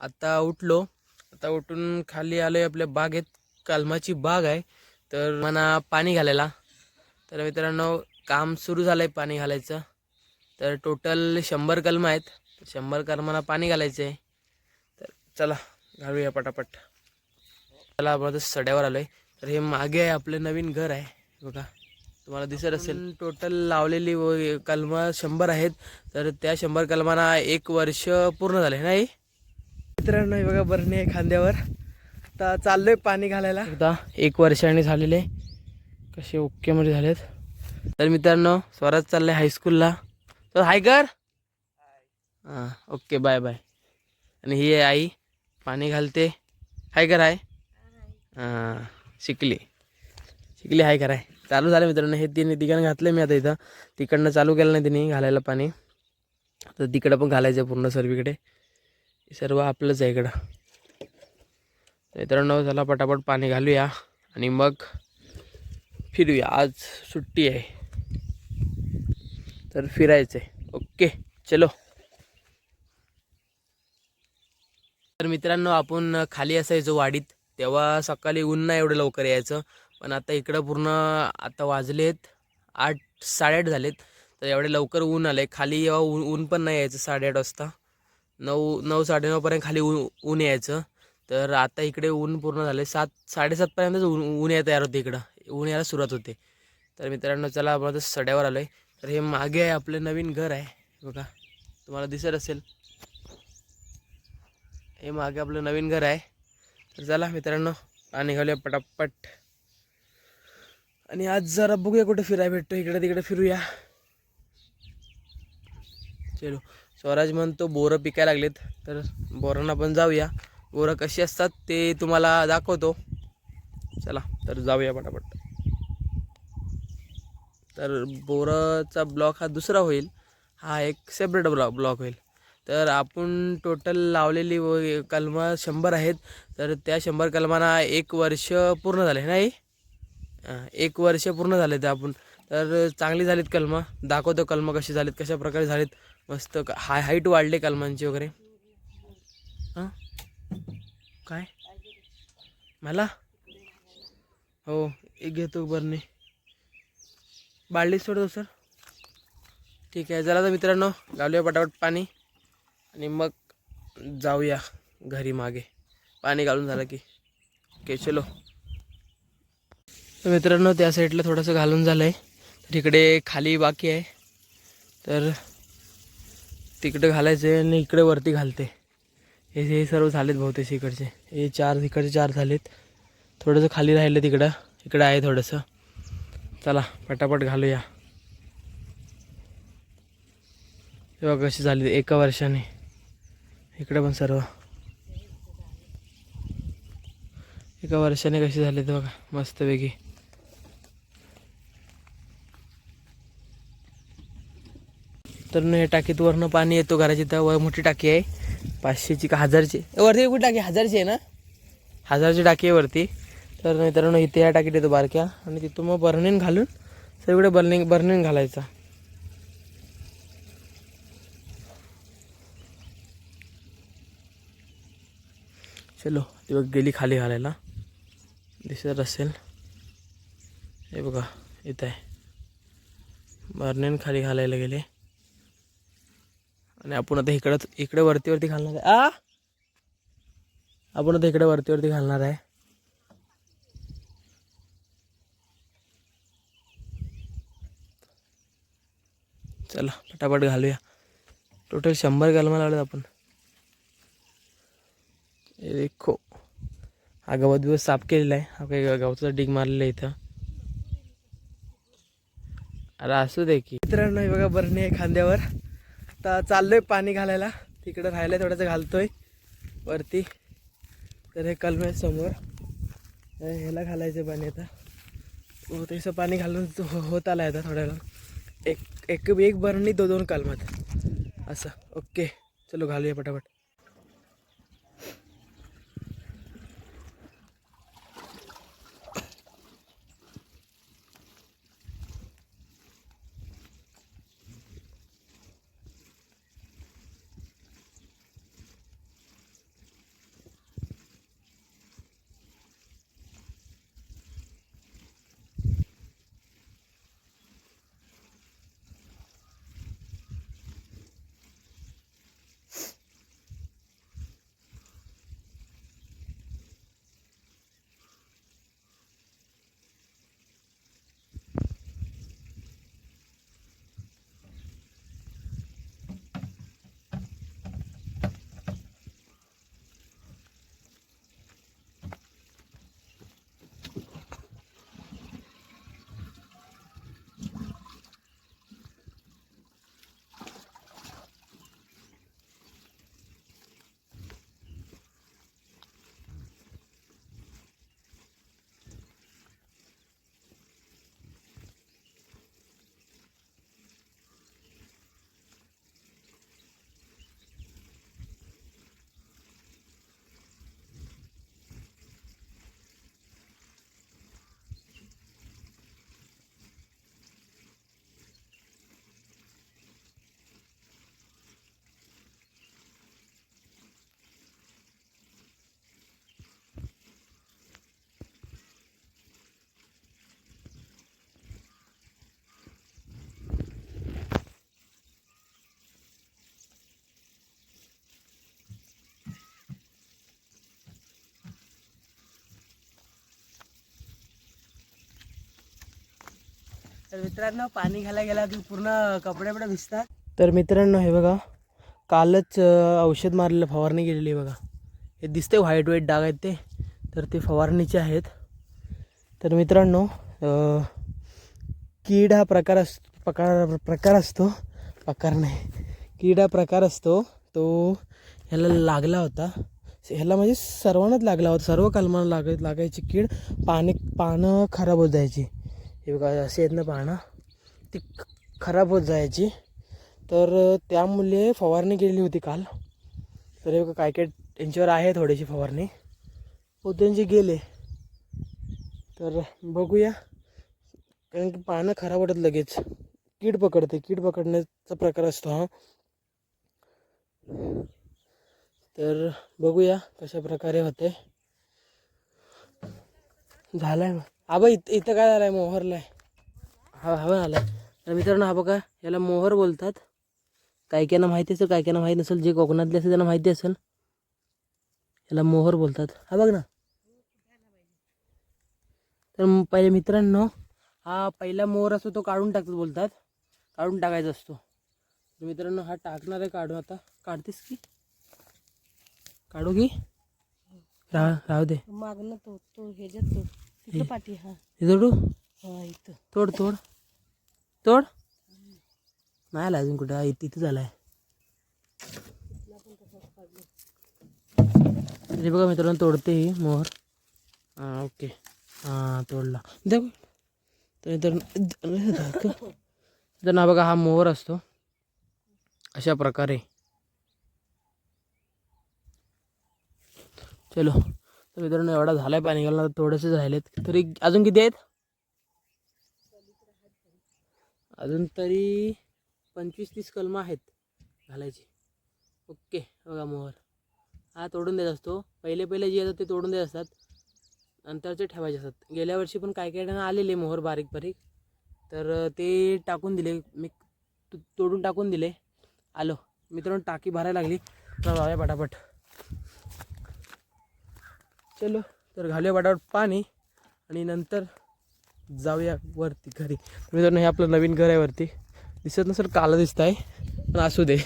आता उठलो. आता उठून खाली आलोय आपल्या बागेत. कलमाची बाग आहे. तर मला पाणी घालायला. तर मित्रांनो काम सुरू झालं आहे पाणी घालायचं. तर टोटल शंभर कलम आहेत. शंभर कलमाला पाणी घालायचं आहे तर चला घालूया पटापट. चला आपण सड्यावर आलोय. तर हे मागे आहे आपलं नवीन घर आहे. बघा तुम्हाला दिसत असेल. टोटल लावलेली व कलम शंभर आहेत. तर त्या शंभर कलमांना एक वर्ष पूर्ण झाले नाही? मित्रांनो हे बघा बरणी आहे खांद्यावर. आता चाललोय पाणी घालायला. एकदा एक वर्षाने झालेले कसे ओकेमध्ये झालेत. तर मित्रांनो स्वराज चाललंय हायस्कूलला तर हाय कर हां ओके बाय बाय आणि ही आहे आई. पाणी घालते. हाय कर हाय हां शिकली. शिकली हाय कराय चालू झालं मित्रांनो हे तिने तिकडनं घातलं मी आता इथं. तिकडनं चालू केलं नाही तिने घालायला पाणी. तर तिकडं पण घालायचं आहे पूर्ण सर्वीकडे. हे सर्व आपलंच आहे इकडं. मित्रांनो चला पटापट पाणी घालूया आणि मग फिरूया. आज सुट्टी आहे. तर फिरायचं आहे ओके चलो. तर मित्रांनो आपण खाली असायचो वाडीत. तेव्हा सकाळी ऊन नाही एवढं लवकर यायचं. पण आता इकडं पूर्ण आता वाजलेत आठ साडेआठ झालेत. तर एवढे लवकर ऊन आले खाली जेव्हा ऊन ऊन पण नाही यायचं साडेआठ वाजता. नऊ नऊ साडेनऊपर्यंत खाली ऊन ऊन यायचं. तर आता इकडे ऊन पूर्ण झाले सात साडेसातपर्यंतच ऊन ऊन यायला तयार होते इकडं. ऊन यायला सुरुवात होते. तर मित्रांनो चला आपण आता सड्यावर आलो आहे तर हे मागे आहे आपलं नवीन घर आहे. बघा. तुम्हाला दिसत असेल. हे मागे आपलं नवीन घर आहे. तर चला मित्रांनो पाणी घालूया पटापट. आणि आज जरा बघूया कुठे फिरायला भेटतो इकडे तिकडे फिरूया. चलो. स्वराज म्हणतो बोरं पिकायला लागलेत. तर बोरांना पण जाऊया. बोरं कशी असतात ते तुम्हाला दाखवतो. चला तर जाऊया पटापट. तर बोराचा ब्लॉक हा दुसरा होईल. हा एक सेपरेट ब्लॉक ब्लॉक होईल. तर आपण टोटल लावलेली व कलम शंभर आहेत. तर त्या शंभर कलमांना एक वर्ष पूर्ण झाले नाही? एक वर्ष पूर्ण झाले ते आपण. तर चांगली झालीत कलमं. दाखवतो कलमं कशी झालीत कशा प्रकारे झालीत. मस्त हाय हाईट वाढले कलमांची वगैरे. हां? काय? मला? हो एक घेतो बरणे बाळलीच सोडतो सर ठीक आहे चला तर मित्रांनो घालूया पटापट पाणी. आणि मग जाऊया घरी मागे. पाणी घालून झालं की. ओके चलो तर मित्रांनो त्या साईडला थोडंसं घालून झालं आहे तर इकडे खाली बाकी आहे. तर तिकडे घालायचं आहे आणि इकडे वरती घालते. हे हे सर्व झालेत बहुतेक इकडचे. हे चार इकडचे चार झालेत. थोडंसं खाली राहिलं तिकडं. इकडं आहे थोडंसं. चला पटापट घालूया. तेव्हा कशी झाली एका वर्षाने. इकडं पण सर्व. एका वर्षाने कशी झाली ते बघा. मस्तपैकी. तर न हे टाकीत वरनं पाणी येतो घराची तर वर मोठी टाकी आहे. पाचशेची का हजारची? वरती कुठे टाकी? हजारची आहे ना? हजारची टाकी आहे वरती. तर मित्रांनो इथे या टाकीत येतो बारक्या. आणि तिथून मग बर्निन घालून सगळीकडे बर्निंग बर्निन घालायचा. चलो ती बघ गेली खाली घालायला. दिसत असेल. हे बघा इथं आहे. बर्नेन खाली घालायला गेले. आणि आपण आता इकडं इकडे वरती वरती घालणार आहे. आ? आपण आता इकडे वरती वरती घालणार आहे. चला पटापट घालूया. टोटल शंभर कलमा लावलेत आपण. देखो. हा गवत दिवस साफ केलेला आहे. हा काही गवताचा डिग मारलेला आहे इथं. अरे असू दे की. मित्रांनो बघा बरणी आहे खांद्यावर. आता चाललोय पाणी घालायला. तिकडं राहिलंय थोडंसं घालतोय. वरती. तर हे कलम आहे समोर. ह्याला घालायचं पाणी आता. हो तसं पाणी घालून तो हो- होत आला आता थोड्या वेळा. एक एक एक बरणी दो दोन कलमात असं. ओके. चलो घालूया पटापट. तर मित्रांनो पाणी घ्यायला गेला की पूर्ण कपडे बिपडे भिजतात. तर मित्रांनो हे बघा कालच औषध मारलेलं फवारणी केलेली आहे बघा. हे दिसते व्हाईट व्हाईट डाग आहेत ते. तर ते फवारणीचे आहेत. तर मित्रांनो कीड हा प्रकार अस प्रकार प्रकार असतो. प्रकार नाही. कीड हा प्रकार असतो. तो ह्याला लागला होता. ह्याला म्हणजे सर्वांनाच लागला होता. सर्व कलमांना लाग लागायची कीड पाणी पानं खराब होत जायची. हे बघा असे आहेत ना पाहणं. ती खराब होत जायची. तर त्यामुळे फवारणी केलेली होती काल. तर हे बघा काय काय त्यांच्यावर आहे थोडीशी फवारणी. हो त्यांचे गेले. तर बघूया. कारण की पानं खराब वाटत लगेच. कीड पकडते. कीड पकडण्याचा प्रकार असतो हा. तर बघूया कशा प्रकारे होते. झालं मग. आबा इथं इथं काय झालं आहे मोहरला आहे हा हवा आलाय. तर मित्रांनो हा बघा याला मोहर बोलतात. काय काहींना माहिती असेल काय कायना माहीत नसेल जे कोकणातले असेल त्यांना माहिती असेल. याला मोहर बोलतात. हा बघ ना. तर पहिले मित्रांनो हा पहिला मोहर असतो तो काढून टाकतात बोलतात. काढून टाकायचा असतो. तर मित्रांनो हा टाकणार आहे काढू आता. काढतेस की? काढू की? राह राहू दे. मागणं तो तो ह्याच्यात तो. हा तोड तोड तोड नाही आला अजून कुठं इथं इथं झालाय बघा मित्रांनो तोडते ही मोहर हाँ ओके हाँ तोडला. तर मित्रांनो तर ना बघा हा मोहर असतो अशा प्रकारे चलो तर मित्रांनो एवढा झालाय पाणी घालणार थोडेसे राहिलेत तरी अजून किती आहेत? अजून तरी पंचवीस तीस कलमं आहेत घालायची. ओके बघा मोहर. हा तोडून देत असतो. पहिले पहिले जे येतात ते तोडून देत असतात. नंतरचे ठेवायचे असतात. गेल्या वर्षी पण काही काही ठिकाणी आलेले मोहर बारीक बारीक. तर ते टाकून दिले. मी तोडून टाकून दिले. आलो. मित्रांनो टाकी भरायला लागली. तर जाऊया पटापट. चलो तर घालूया पटापट पाणी आणि नंतर जाऊया वरती घरी. मित्रांनो हे आपलं नवीन घर आहे वरती. दिसत नसेल काला दिसत आहे पण असू दे.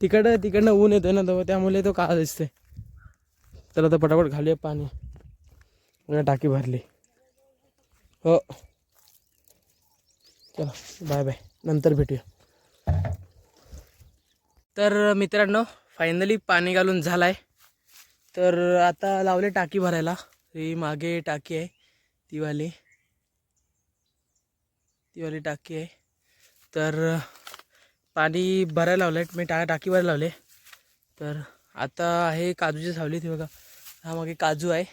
तिकडं तिकडनं ऊन येतं ना तो त्यामुळे तो काळा दिसतोय. तर आता पटापट घालूया पाणी. पुन्हा टाकी भरली. हो. चला बाय बाय. नंतर भेटूया. तर मित्रांनो फायनली पाणी घालून झालाय. तर आता लावले टाकी भरायला. ही मागे टाकी आहे तीवाली तीवाली टाकी आहे. तर पाणी भरायला लावलं आहे मी टा टाकी भरायला लावले. तर आता आहे काजूची सावली. ती बघा हा मागे काजू आहे.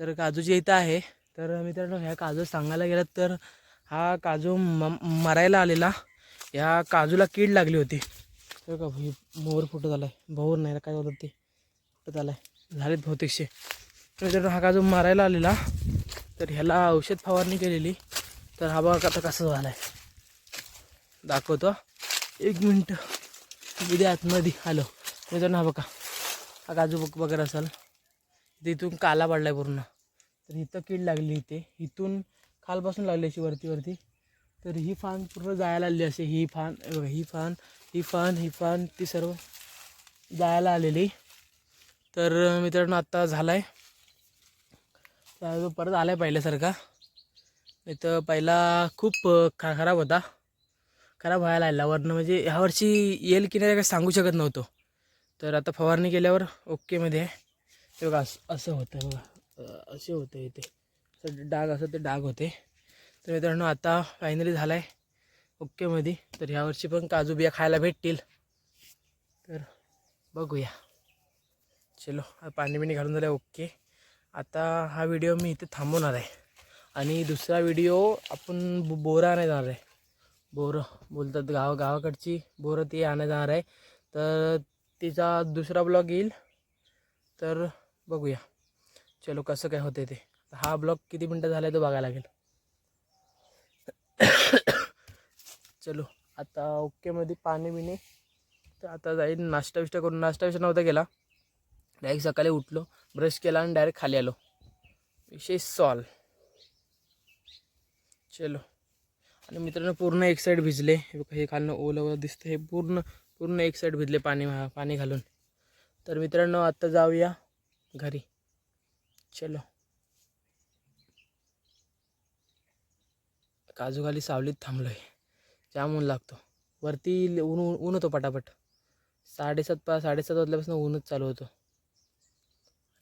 तर काजूची इथं आहे. तर मित्रांनो ह्या काजू सांगायला गेलं तर हा काजू म मरायला आलेला. ह्या काजूला कीड लागली होती. बघा का फुटत मोहर आहे आलाय भोर नाही काय होतं ते. फुटत आलाय. झालेत बहुतेकशे. मित्रांनो हा काजू मारायला आलेला. तर ह्याला औषध फवारणी केलेली. तर हा बघा आता कसं झाला आहे दाखवतो. एक मिनटं. उद्या आतमध्ये आलो. मित्रांनो हा बघा. हा काजू बघ वगैरे असाल. इथे इथून काला आहे पूर्ण. तर इथं कीड लागली इथे. इथून खालपासून लागली अशी वरती वरती. तर ही फान पूर्ण जायला आलेली असे ही फान बघा ही फान ही फान ही फान ती सर्व जायला आलेली. तर मित्रांनो आत्ता झाला आहे तर परत आहे पहिल्यासारखा. नाही तर पहिला खूप खा खराब होता. खराब व्हायला आला वरनं म्हणजे ह्यावर्षी येईल की नाही काय सांगू शकत नव्हतो. तर आता फवारणी केल्यावर ओकेमध्ये आहे. ते बघा असं असं होतं बघा. असे होते इथे. असं डाग असं ते डाग होते. तर मित्रांनो आता फायनली झाला आहे ओकेमध्ये तर ह्यावर्षी पण काजू बिया खायला भेटतील. तर बघूया. चलो पाणी बिणी घालून झालं ओके. आता हा व्हिडिओ मी इथे थांबवणार आहे. आणि दुसरा व्हिडिओ आपण बो बोरं आणायला जाणार आहे. बोरं बोलतात गाव गावाकडची बोरं ती आणायला जाणार आहे. तर तिचा दुसरा ब्लॉग येईल. तर बघूया. चलो कसं काय होते ते. हा ब्लॉग किती मिनटं झाला आहे तो बघायला लागेल. चलो आता ओकेमध्ये पाणी बिणी. तर आता जाईल नाश्ता विष्टा करून. नाश्ता विष्टा नव्हता केला. डायरेक्ट सकाळी उठलो ब्रश केला आणि डायरेक्ट खाली आलो. विषय सॉल्व चलो. आणि मित्रांनो पूर्ण एक साईड भिजले. हे खालनं ओलं ओलं दिसतं हे पूर्ण पूर्ण एक साईड भिजले पाणी पाणी घालून. तर मित्रांनो आत्ता जाऊया घरी. चलो. काजूखाली सावलीत थांबलो आहे जाम ऊन लागतो. वरती ऊन ऊन ऊन होतो पटापट. साडेसात पा साडेसात वाजल्यापासून ऊनच चालू होतो.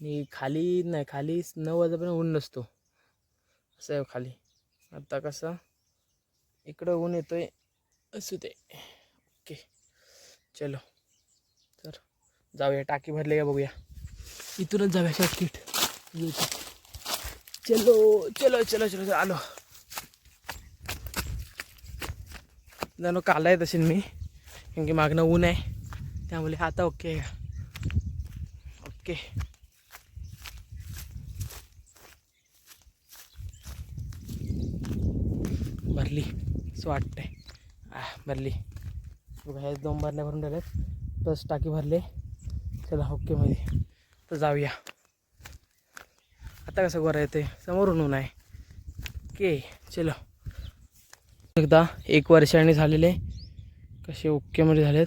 आणि खाली नाही खाली नऊ वाजेपर्यंत ऊन नसतो. असं आहे खाली. आता कसं इकडं ऊन येतो आहे असू दे. ओके. चलो. तर जाऊया टाकी भरले का बघूया. इथूनच जाऊया शॉर्टकिट चलो चलो चलो चलो चलो आलो. जाणं काला आहे तशी मी कारण की मागणं ऊन आहे. त्यामुळे आता ओके आहे का? ओके. भरली असं वाटतंय. भरली. बघा ह्या दोन भरल्या भरून ठेवल्यात. प्लस टाकी भरले. चला ओकेमध्ये तर जाऊया. आता कसं बरं येते समोरून ऊन आहे. के चलो. एकदा एक वर्षाने झालेले. कसे ओकेमध्ये झालेत.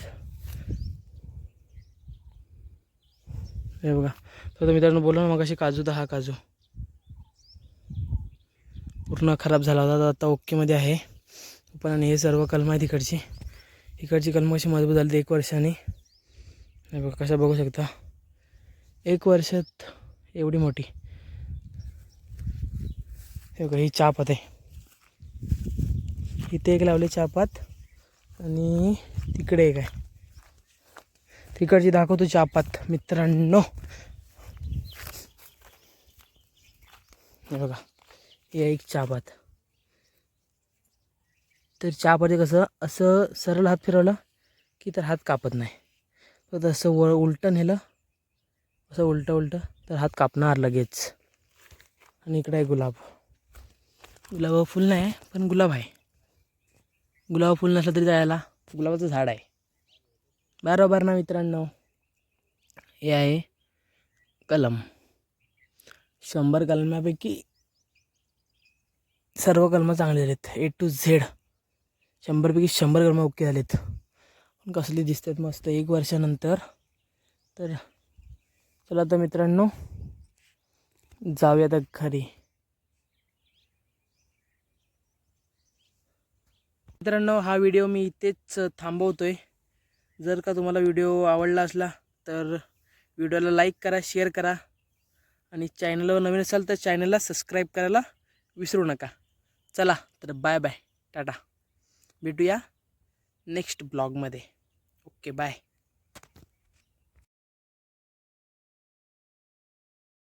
हे बघा. तर मित्रांनो बोला ना मग अशी काजू तर हा काजू. पूर्ण खराब झाला होता. तर आता ओकेमध्ये आहे. पण आणि हे सर्व कलम आहे तिकडची इकडची कलम अशी मजबूत झाली एक वर्षाने. हे बघा कशा बघू शकता. एक वर्षात एवढी मोठी. हे बघा ही चापात आहे. इथे एक लावले चापात आणि तिकडे एक आहे. तिकडची दाखवतो चापात मित्रांनो. हे बघा. ही आहे एक चापात तर चहापाती कसं असं सरळ हात फिरवलं की तर हात कापत नाही. तर असं व उलटं नेलं असं उलटं उलटं तर हात कापणार लगेच. आणि इकडं आहे गुलाब. गुलाब फुल नाही आहे पण गुलाब आहे. गुलाब फुल नसलं तरी जायला गुलाबाचं झाड आहे. बरोबर ना मित्रांनो? हे आहे कलम. शंभर कलमापैकी सर्व कलमं चांगले झालेत. ए टू झेड शंभरपैकी शंभर कलमं ओके झालेत. पण कसली दिसतात मस्त. एक वर्षानंतर. तर चला तर मित्रांनो जाऊया आता घरी. मित्रांनो हा व्हिडिओ मी इथेच थांबवतो आहे जर का तुम्हाला व्हिडिओ आवडला असला तर व्हिडिओला लाईक करा शेअर करा. आणि चॅनलवर नवीन असाल तर चॅनलला सबस्क्राईब करायला विसरू नका. चला तर बाय बाय टाटा. भेटूया नेक्स्ट ब्लॉगमध्ये ओके बाय